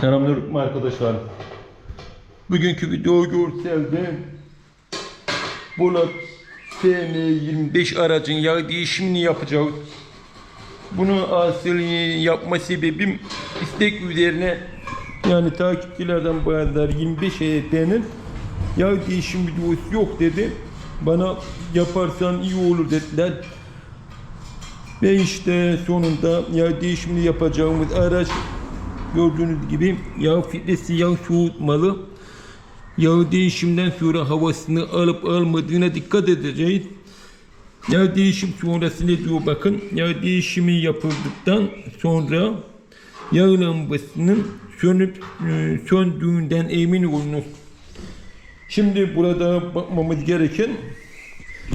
Selamünaleyküm arkadaşlar. Bugünkü video görselde Bulat SM25 aracın yağ değişimini yapacağız. Bunu asıl yapma sebebim istek üzerine yani takipçilerden bayanlar 25 EYT'nin yağ değişim videosu yok dedi. Bana yaparsan iyi olur dediler. Ve işte sonunda yağ değişimini yapacağımız araç gördüğünüz gibi yağ filtresi yağ soğutmalı. Yağ değişimden sonra havasını alıp almadığına dikkat edeceğiz. Yağ değişim sonrası ne diyor bakın. Yağ değişimi yapıldıktan sonra yağ lambasının sönüp e, söndüğünden emin olunuz. Şimdi burada bakmamız gereken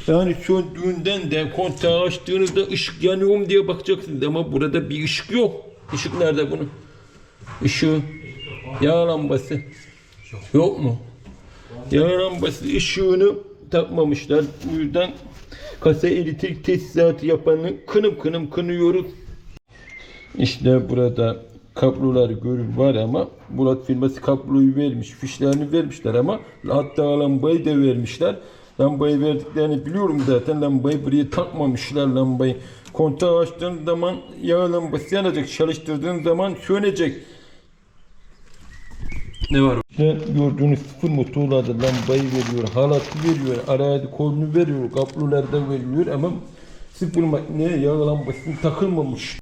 yani söndüğünden de kontağı açtığınızda ışık yanıyor mu diye bakacaksınız ama burada bir ışık yok. Işık nerede bunun? Işığı. Yağ lambası. Yok mu? Yağ lambası ışığını takmamışlar. Bu yüzden kasa elektrik tesisatı yapanı kınım kınım kınıyoruz. İşte burada kablolar görün var ama Bulat firması kabloyu vermiş, fişlerini vermişler ama hatta lambayı da vermişler. Lambayı verdiklerini biliyorum zaten. Lambayı buraya takmamışlar lambayı. Kontağı açtığın zaman yağ lambası yanacak. Çalıştırdığın zaman sönecek. Ne var? İşte gördüğünüz sıfır motorlarda lambayı veriyor, halatı veriyor, araya kolunu veriyor, kabloları da veriyor ama sıfır makineye yağ lambasını takılmamış.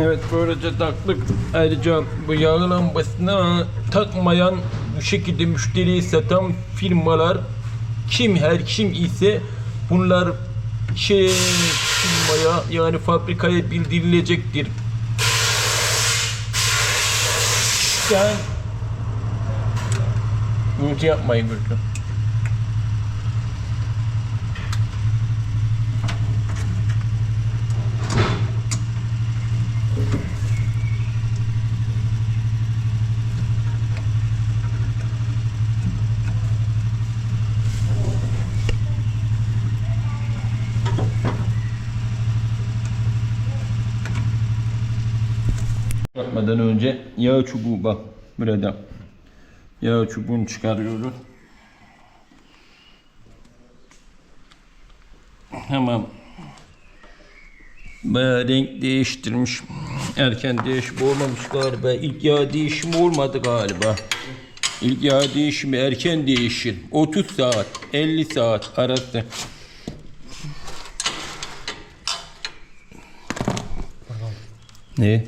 Evet böylece taktık. Ayrıca bu yağ lambasını takmayan bu şekilde müşteriye satan firmalar kim her kim ise bunlar şey firmaya yani fabrikaya bildirilecektir. Yani gürültü yapmayın gürültü. Yapmadan önce yağ çubuğu bak burada. Yağ çubuğunu çıkarıyoruz. Tamam. Bayağı renk değiştirmiş. Erken değişim olmamış galiba. İlk yağ değişimi olmadı galiba. İlk yağ değişimi erken değişir. 30 saat, 50 saat arası. Ne?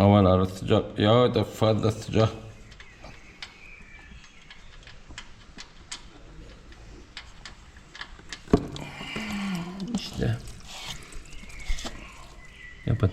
Havalar sıcak ya da fazla sıcak. İşte Yapın.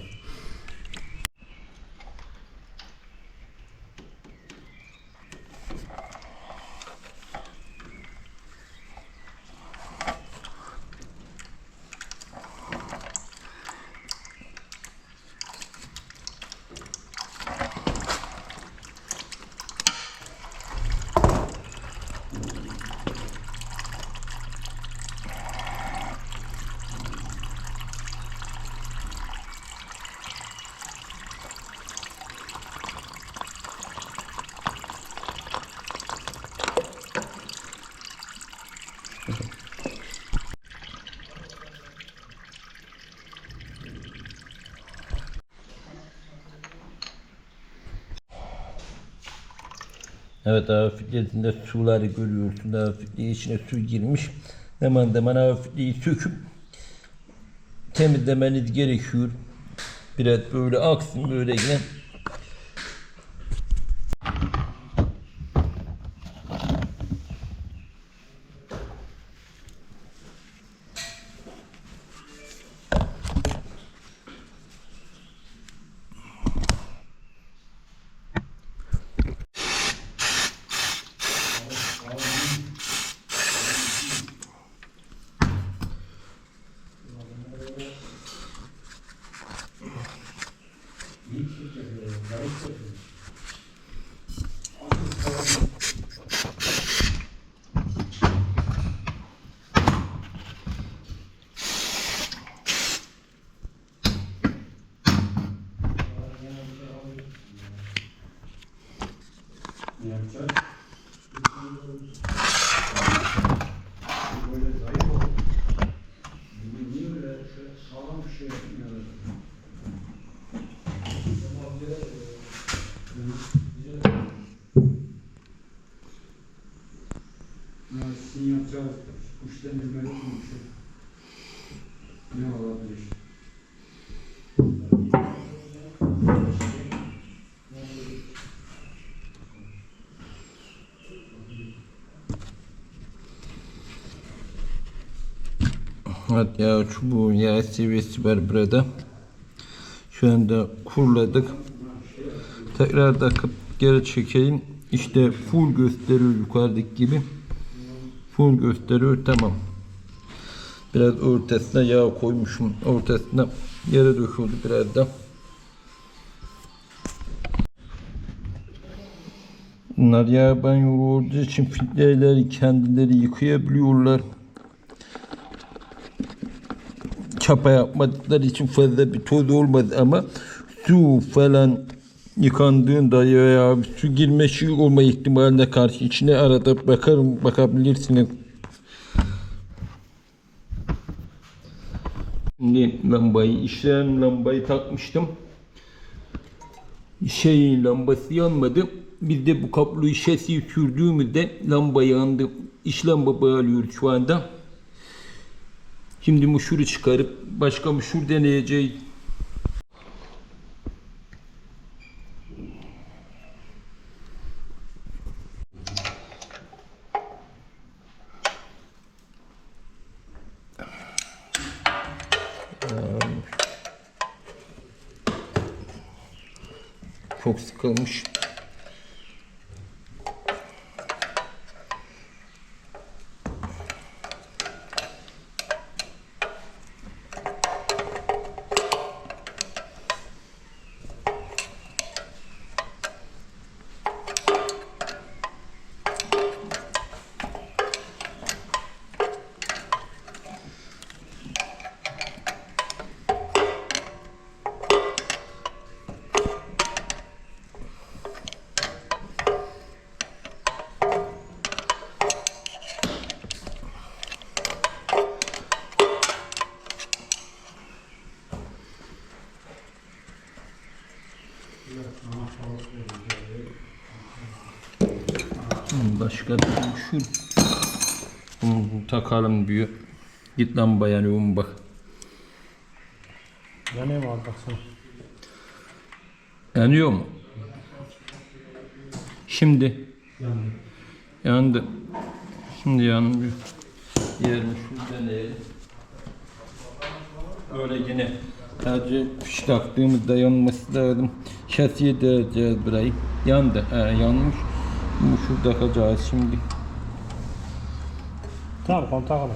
Evet hafifletinde suları görüyorsun. Hafifliği içine su girmiş. Hemen hemen hafifliği söküp temizlemeniz gerekiyor. Biraz böyle aksın böyle yine. Ya sizin yapacağınız kuşlandırmayı unutmuşum. Ne olabilir? Evet ya çubuğun yağ seviyesi var burada. Şu anda kurladık. Tekrar takıp geri çekeyim. İşte full gösteriyor yukarıdaki gibi. Full gösteriyor tamam. Biraz ortasına yağ koymuşum. Ortasına yere döküldü biraz da. Bunlar yağ banyo olduğu için filtreleri kendileri yıkayabiliyorlar çapa yapmadıkları için fazla bir toz olmadı ama su falan yıkandığında ya su girme şey olma ihtimaline karşı içine arada bakarım bakabilirsiniz. Şimdi lambayı işleyen lambayı takmıştım. Şey lambası yanmadı. Biz de bu kabloyu şasiye sürdüğümüzde lamba yandı. İş lamba bağlıyoruz şu anda. Şimdi muşuru çıkarıp başka muşur deneyeceğiz. Çok sıkılmış. Başka bir şu bunu takalım diyor. Git lan bayanıyorum bak. Yanıyor mu abi baksana. Yanıyor mu? Şimdi Yanıyor. yandı. Şimdi yanmıyor. Yerini şuradan eğelim. Böyle yine Sadece fiş taktığımızda yanması lazım. Şasiye diyeceğiz burayı. Yandı. He, yanmış. Bu şurada takacağız şimdi. Tamam alın. Tamam.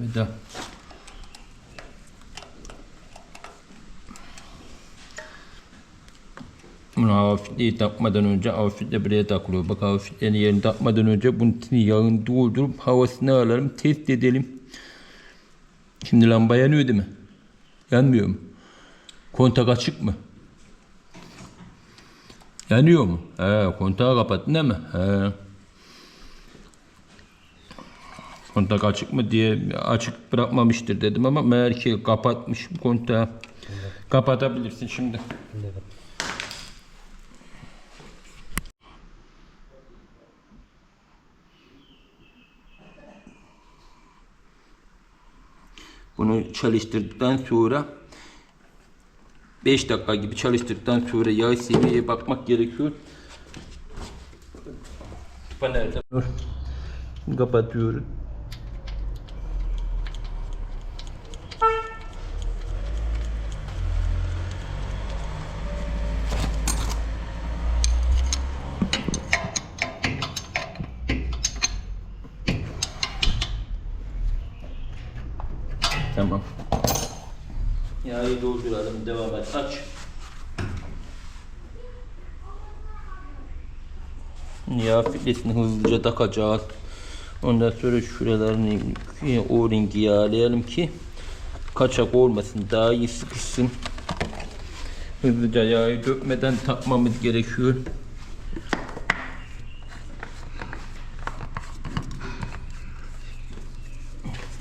Veda. Bunu hafifliği takmadan önce hafifle buraya takılıyor. Bak hafiflerini yerini takmadan önce bunun yağını doldurup havasını alalım. Test edelim. Şimdi lamba yanıyor değil mi? Yanmıyor mu? Kontak açık mı? Yanıyor mu? He, kontağı kapattın değil mi? He. Kontak açık mı diye açık bırakmamıştır dedim ama meğer ki kapatmış kontağı. Kapatabilirsin şimdi. Bunu çalıştırdıktan sonra 5 dakika gibi çalıştırdıktan sonra yağ seviyeye bakmak gerekiyor. Tıpa nerede? Dur. Tamam. Yağı dolduralım. Devam et. Aç. Yağ filesini hızlıca takacağız. Ondan sonra şuralarını o rengi yağlayalım ki kaçak olmasın. Daha iyi sıkışsın. Hızlıca yağı dökmeden takmamız gerekiyor.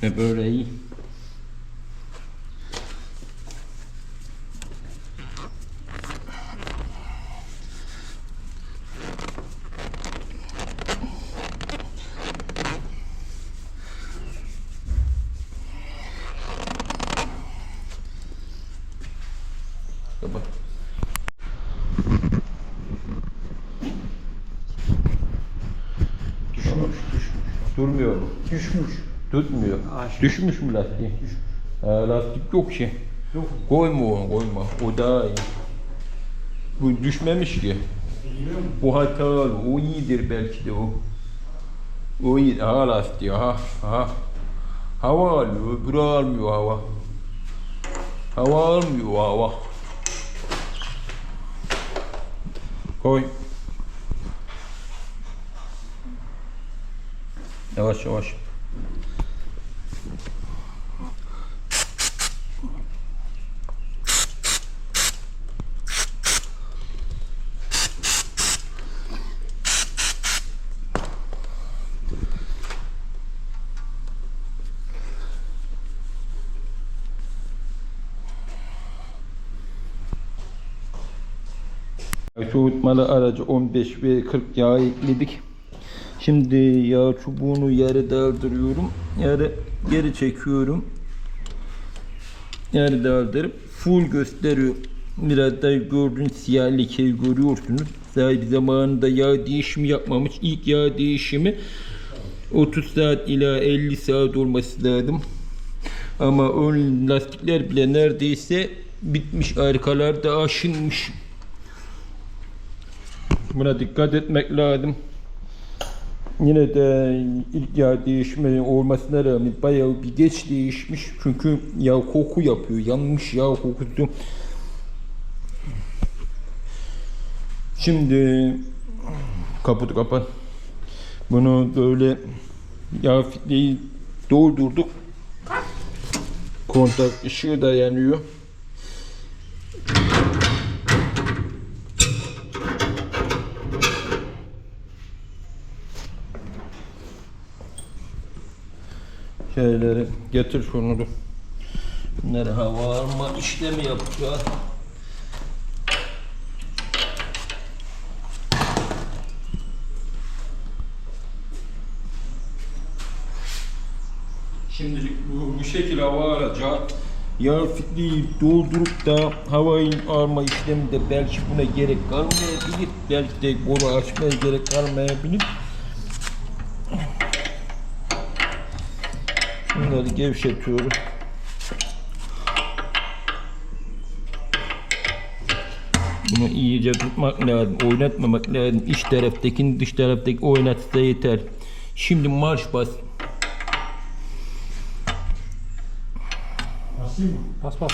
Ve böyle iyi. Durmuyor mu? Düşmüş. Tutmuyor. Aşağı. Düşmüş mü lastik? Ha, lastik yok ki. Yok. Koyma onu koyma. O daha iyi. Bu düşmemiş ki. Bu hatalı. O iyidir belki de o. O iyi. Ha lastiği ha. Ha. Hava alıyor. Bura almıyor hava. Hava almıyor hava. Koy. Yavaş yavaş. Soğutmalı aracı 15 ve 40 yağ ekledik. Şimdi yağ çubuğunu yarı daldırıyorum. Yarı geri çekiyorum. Yarı daldırıp full gösteriyor. Biraz da gördüğünüz siyah lekeyi görüyorsunuz. Sahibi zamanında yağ değişimi yapmamış. İlk yağ değişimi 30 saat ila 50 saat olması lazım. Ama ön lastikler bile neredeyse bitmiş. Arkalar da aşınmış. Buna dikkat etmek lazım. Yine de ilk yağ değişimi olmasına rağmen bayağı bir geç değişmiş. Çünkü yağ koku yapıyor. Yanmış yağ kokusu. Şimdi kaputu kapat. Bunu böyle yağ fitneyi doldurduk. Kontak ışığı da yanıyor. Şeyleri getir şunu. Bunları hava alma işlemi yapacağız. Şimdilik bu, bu şekilde hava alacak. Yağ fitliği doldurup da havayı alma işleminde belki buna gerek kalmayabilir. Belki de boru açmaya gerek kalmayabilir. Bunları gevşetiyoruz. Bunu iyice tutmak lazım, oynatmamak lazım. İç taraftakini dış taraftaki oynatsa yeter. Şimdi marş bas. Basayım mı? Bas bas.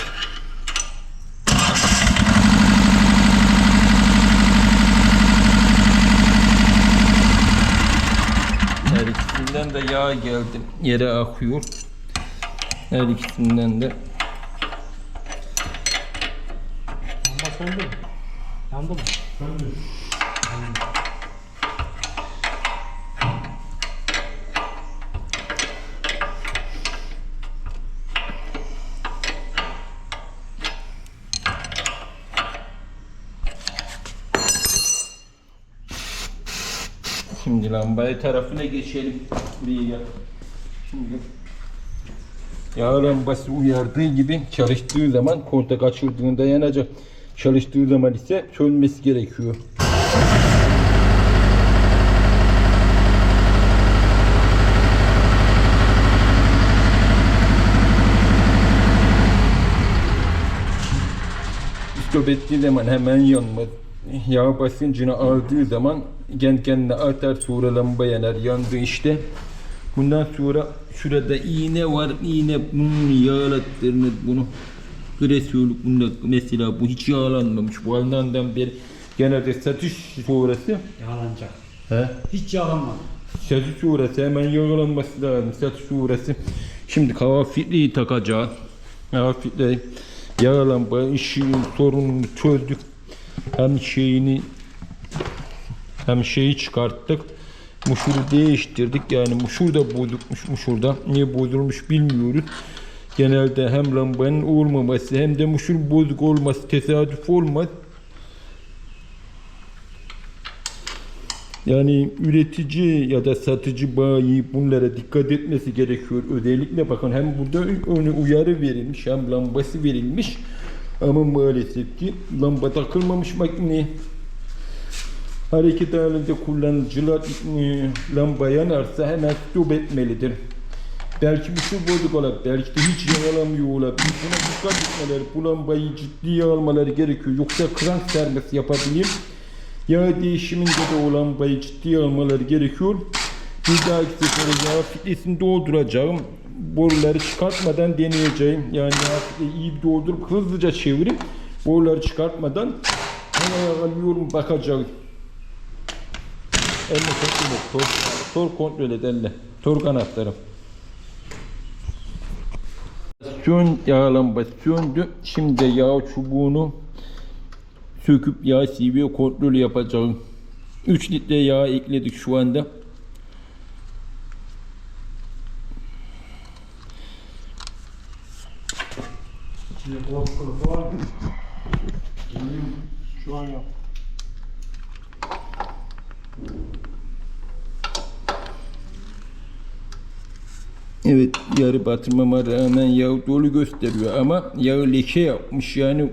Her ikisinden de yağ geldi. Yere akıyor. Her ikisinden de. Lamba söndü mü? Yandı mı? Söndü. Şimdi lambayı tarafına geçelim. Buraya gel. Şimdi yağ lambası uyardığı gibi çalıştığı zaman kontak açıldığında yanacak. Çalıştığı zaman ise sönmesi gerekiyor. Stop ettiği zaman hemen yanmaz. Yağ basıncını aldığı zaman kendi kendine artar sonra lamba yanar. Yandı işte. Bundan sonra şurada iğne var. İğne bunun yağlattığını bunu Gresiyoluk bunda mesela bu hiç yağlanmamış. Bu alınan beri genelde satış sonrası Yağlanacak. he, Hiç yağlanmadı. satış sonrası hemen yağlanması lazım. Satış sonrası. Şimdi hava filtreyi takacağız. Hava filtreyi yağlanma işi sorununu çözdük. Hem şeyini hem şeyi çıkarttık. Muşuru değiştirdik. Yani muşur da bozukmuş muşurda. Niye bozulmuş bilmiyoruz. Genelde hem lambanın olmaması hem de muşur bozuk olması tesadüf olmaz. Yani üretici ya da satıcı bayi bunlara dikkat etmesi gerekiyor. Özellikle bakın hem burada onu uyarı verilmiş hem lambası verilmiş. Ama maalesef ki lamba takılmamış makineye. Hareket halinde kullanıcılar e, lamba yanarsa hemen stop etmelidir. Belki bir şey bozuk olabilir, belki de hiç yaralamıyor olabilir. Buna dikkat etmeleri, bu lambayı ciddiye almaları gerekiyor. Yoksa krank sermesi yapabilir. Yağ değişiminde de o lambayı ciddiye almaları gerekiyor. Bir dahaki sefere yağ filtresini dolduracağım. Boruları çıkartmadan deneyeceğim. Yani yağ filtreyi iyi doldurup hızlıca çevirip boruları çıkartmadan hemen alıyorum bakacağım. Elle kontrol et. Tor, tor kontrol et elle. Tor kanatlarım. Sön yağ lambası söndü. Şimdi yağ çubuğunu söküp yağ CV kontrol yapacağım. 3 litre yağ ekledik şu anda. İçinde kulak kılıfı var mı? Bilmiyorum. Şu an yok. Evet yarı batırmama rağmen yağ dolu gösteriyor ama yağ leke yapmış yani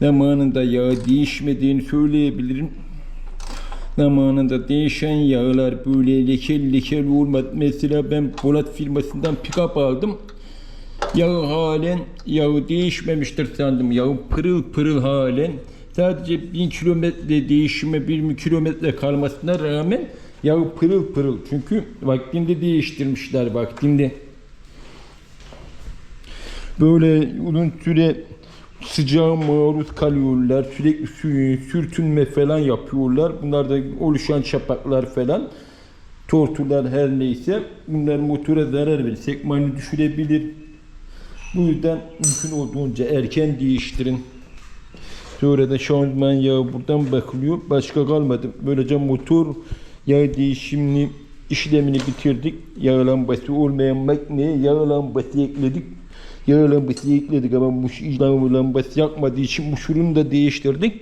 zamanında yağ değişmediğini söyleyebilirim. Zamanında değişen yağlar böyle lekeli lekeli olmadı. Mesela ben Polat firmasından pick-up aldım. Yağ halen yağı değişmemiştir sandım. Yağı pırıl pırıl halen. Sadece 1000 kilometre değişime 1 kilometre kalmasına rağmen yağı pırıl pırıl. Çünkü vaktinde değiştirmişler vaktinde. Böyle uzun süre sıcağa maruz kalıyorlar. Sürekli sü- sürtünme falan yapıyorlar. Bunlarda oluşan çapaklar falan. Tortular her neyse. Bunlar motora zarar verir. Sekmanı düşürebilir. Bu yüzden mümkün olduğunca erken değiştirin. Sonra da şanzıman yağı buradan bakılıyor. Başka kalmadı. Böylece motor yağ değişimini işlemini bitirdik. Yağ lambası olmayan makineye yağ lambası ekledik. Yağ lambası ekledik ama bu yağ lambası yakmadığı için bu şurunu da değiştirdik.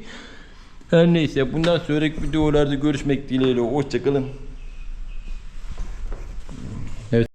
Her neyse bundan sonraki videolarda görüşmek dileğiyle. Hoşçakalın.